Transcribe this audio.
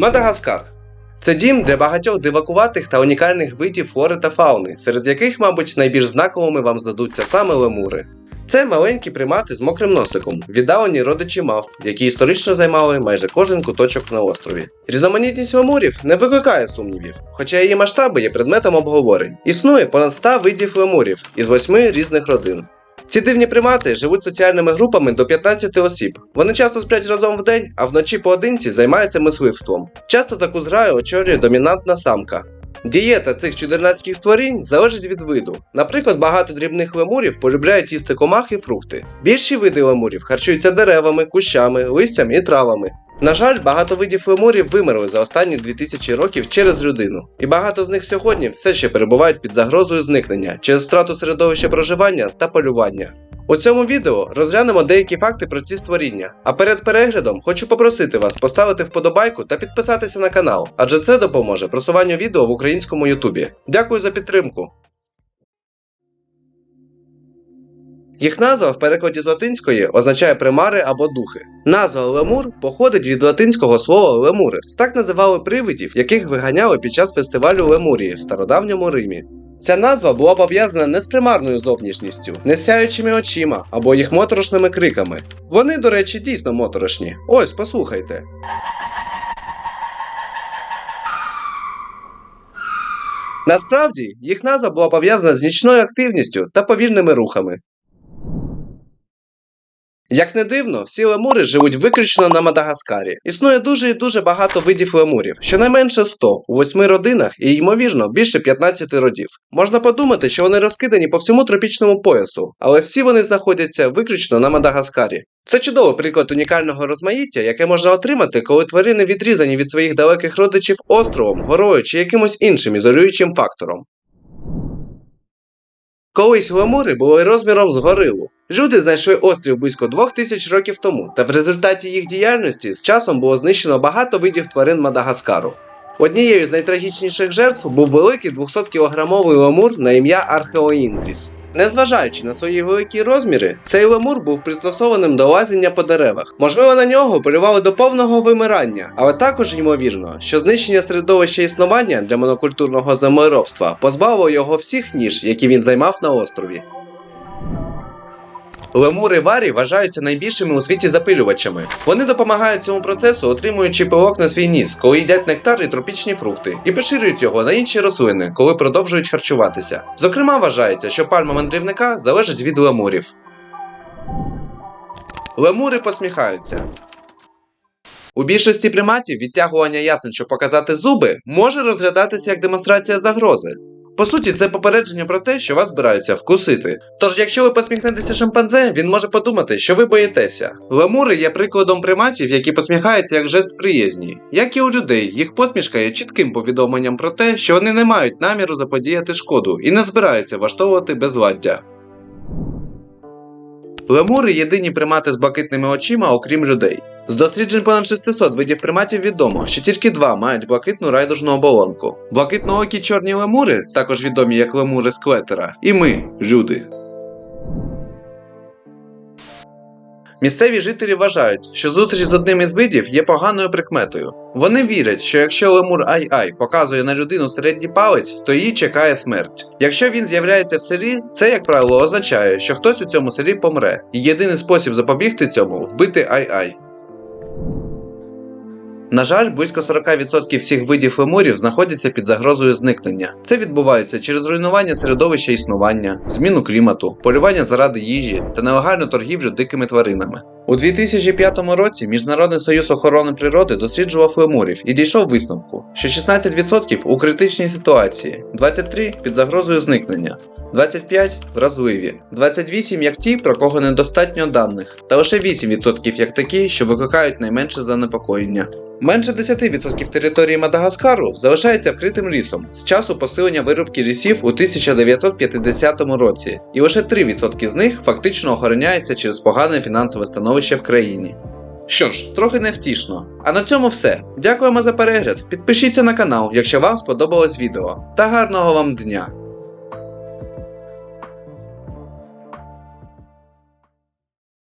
Мадагаскар. Це дім для багатьох дивакуватих та унікальних видів флори та фауни, серед яких, мабуть, найбільш знаковими вам здадуться саме лемури. Це маленькі примати з мокрим носиком, віддалені родичі мавп, які історично займали майже кожен куточок на острові. Різноманітність лемурів не викликає сумнівів, хоча її масштаби є предметом обговорень. Існує понад 100 видів лемурів із 8 різних родин. Ці дивні примати живуть соціальними групами до 15 осіб. Вони часто сплять разом в день, а вночі поодинці займаються мисливством. Часто таку зграю очолює домінантна самка. Дієта цих чудернацьких створінь залежить від виду. Наприклад, багато дрібних лемурів полюбляють їсти комах і фрукти. Більші види лемурів харчуються деревами, кущами, листям і травами. На жаль, багато видів лемурів вимерли за останні 2000 років через людину, і багато з них сьогодні все ще перебувають під загрозою зникнення через втрату середовища проживання та полювання. У цьому відео розглянемо деякі факти про ці створіння. А перед переглядом хочу попросити вас поставити вподобайку та підписатися на канал, адже це допоможе просуванню відео в українському Ютубі. Дякую за підтримку. Їх назва в перекладі з латинської означає примари або духи. Назва лемур походить від латинського слова лемурес. Так називали привидів, яких виганяли під час фестивалю Лемурії в стародавньому Римі. Ця назва була пов'язана не з примарною зовнішністю, не сяючими очима або їх моторошними криками. Вони, до речі, дійсно моторошні. Ось, послухайте. Насправді, їх назва була пов'язана з нічною активністю та повільними рухами. Як не дивно, всі лемури живуть виключно на Мадагаскарі. Існує дуже і дуже багато видів лемурів, щонайменше 100 у 8 родинах і, ймовірно, більше 15 родів. Можна подумати, що вони розкидані по всьому тропічному поясу, але всі вони знаходяться виключно на Мадагаскарі. Це чудовий приклад унікального розмаїття, яке можна отримати, коли тварини відрізані від своїх далеких родичів островом, горою чи якимось іншим ізолюючим фактором. Колись лемури були розміром з горилу. Люди знайшли острів близько двох тисяч років тому, та в результаті їх діяльності з часом було знищено багато видів тварин Мадагаскару. Однією з найтрагічніших жертв був великий 200-кілограмовий лемур на ім'я Археоінтріс. Незважаючи на свої великі розміри, цей лемур був пристосованим до лазіння по деревах. Можливо, на нього полювали до повного вимирання, але також ймовірно, що знищення середовища існування для монокультурного землеробства позбавило його всіх ніж, які він займав на острові. Лемури варі вважаються найбільшими у світі запилювачами. Вони допомагають цьому процесу, отримуючи пилок на свій ніс, коли їдять нектар і тропічні фрукти, і поширюють його на інші рослини, коли продовжують харчуватися. Зокрема, вважається, що пальма мандрівника залежить від лемурів. Лемури посміхаються. У більшості приматів відтягування ясен, щоб показати зуби, може розглядатися як демонстрація загрози. По суті, це попередження про те, що вас збираються вкусити. Тож, якщо ви посміхнетеся шимпанзе, він може подумати, що ви боїтеся. Лемури є прикладом приматів, які посміхаються як жест приязні. Як і у людей, їх посмішка є чітким повідомленням про те, що вони не мають наміру заподіяти шкоду і не збираються влаштовувати безладдя. Лемури єдині примати з блакитними очима, окрім людей. З досліджень понад 600 видів приматів відомо, що тільки два мають блакитну райдужну оболонку. Блакитноокі чорні лемури, також відомі як лемури склетера, і ми, люди. Місцеві жителі вважають, що зустріч з одним із видів є поганою прикметою. Вони вірять, що якщо лемур Ай-Ай показує на людину середній палець, то її чекає смерть. Якщо він з'являється в селі, це, як правило, означає, що хтось у цьому селі помре, і єдиний спосіб запобігти цьому вбити Ай-Ай. На жаль, близько 40% всіх видів лемурів знаходяться під загрозою зникнення. Це відбувається через руйнування середовища існування, зміну клімату, полювання заради їжі та нелегальну торгівлю дикими тваринами. У 2005 році Міжнародний союз охорони природи досліджував лемурів і дійшов висновку, що 16% у критичній ситуації, 23% під загрозою зникнення. 25 вразливі, 28 як ті, про кого недостатньо даних, та лише 8% як такі, що викликають найменше занепокоєння. Менше 10% території Мадагаскару залишається вкритим лісом з часу посилення вирубки лісів у 1950 році, і лише 3% з них фактично охороняється через погане фінансове становище в країні. Що ж, трохи невтішно. А на цьому все. Дякуємо за перегляд. Підпишіться на канал, якщо вам сподобалось відео. Та гарного вам дня!